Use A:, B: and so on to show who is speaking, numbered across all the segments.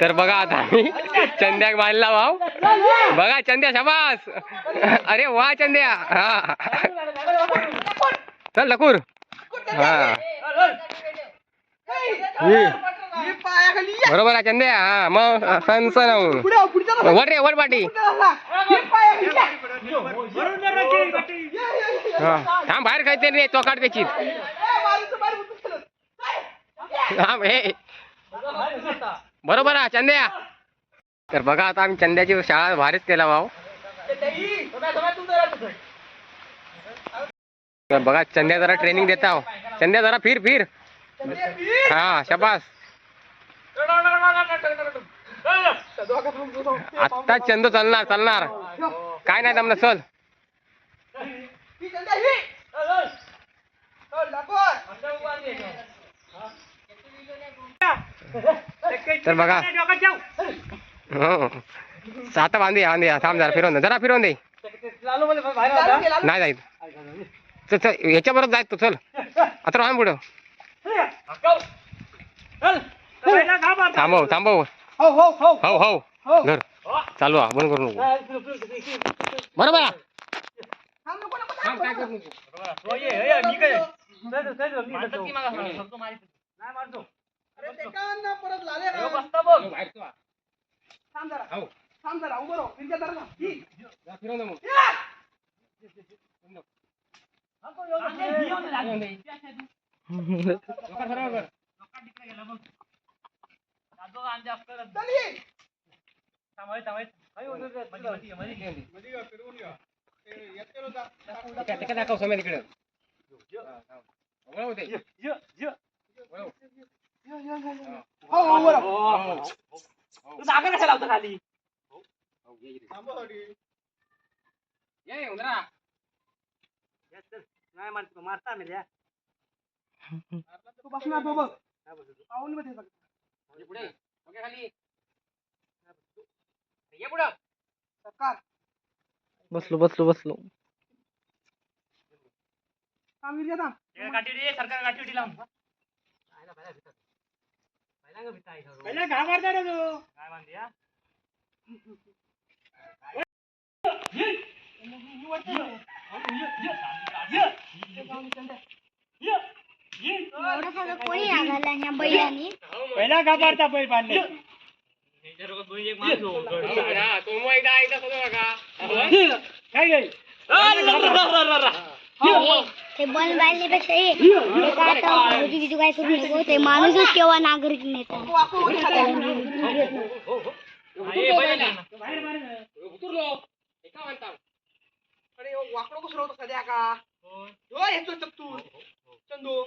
A: तर बघा आता आम्ही चंद्याक बांधला भाऊ. बघा चंद्या शाबास. अरे वा चंद्या. हा. चल लकूर. हा. बरोबर आहे चंद्या. हा मग सन होऊन वर रे वर पाटी हा. थांब बाहेर खायचे रे काढ त्याची. थांब हे. बरोबर आहे चंद्या. तर बघा आता आम्ही चंद्याची शाळा भारीच केला भाऊ. तर बघा चंद्या जरा ट्रेनिंग देता हो. चंद्या जरा फिर फिर. हा शबास. आत्ता चंद चालणार चालणार. काय नाही जमलं चल. तर बघा. हो. आता बांधूया बांधूया. थांब जरा फिरवून दे. जरा फिरवून दे. नाही जाईल चल चल याच्या बरोबर जायत तू चल. आता राहा पुढं. थांबव थांबव. हो हो. धर. चालू हा बंद करू नको. बरोबर आहे? ना परत लाले राव. हो, बाहेर तू आ. थांब जरा हो. थांब जरा उभं राहू त्यांच्या जरा ना. ही. जा फिरव ना मग. या. लोकांना फिरव बरं. चल
B: ये. मध्ये घ्या, फिरवून घ्या. ते येते ना जा. त्या- त्या
A: दाखव समेत इकडे. हा, हा. वळव ते. वळव.
C: जागा
A: कशा लावता खाली ये उंदरा
C: नाही मारतो मारता मिल्या
A: तू बसणार तो बघ पाऊल मध्ये बघ पुढे ओके खाली ये पुढं सरकार
D: बसलो बसलो बसलो काम विचार
C: सरकार गाठी उठी लावून पहिला घाबरता रे तू काय म्हणते
E: एवढं सगळं कोणी लागलं ह्या बैलांनी
C: पहिला घाबरता बैल बांधले
A: हा, तो मग एकदा एकदा सोडू नका.
C: काय गई
E: हे, ते हे काय आता भाऊजी बिजू काय करू नको ते माणूसच केव्हा नागरिक नेता
A: उतरलो. एका म्हणता.
B: वाकडं कसं होतं सध्या का हो येतो चंदू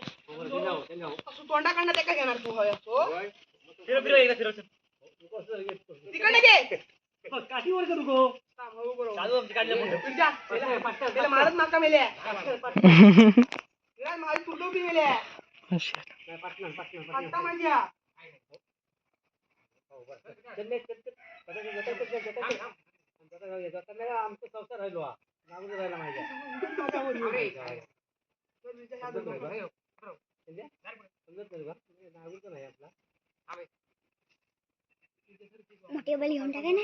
B: असं काढणं ते काय घेणार तू होय असो तिकडे घे
C: काठीवर करू गो
B: मारत माका मेल्या माझी तुटो बी मेल्या आता म्हणजे
C: आमचा संसार राहिलो राहिला माझ्या
E: मोठी बल घेऊन टाका ना?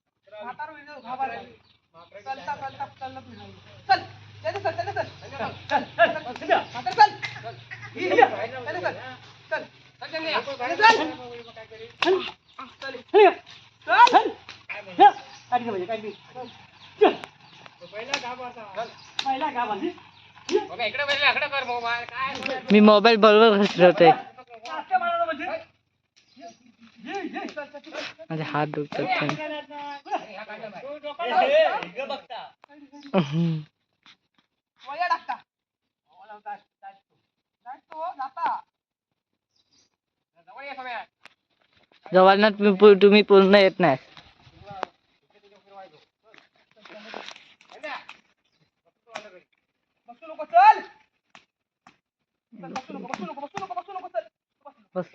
D: मी मोबाईल बरोबर
A: ठेवते
D: माझे हात दुखतात
B: वया टाकता
F: जवानात
D: मी तुम्ही पूर्ण येत नाही.
B: बस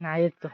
D: नाही येत तो.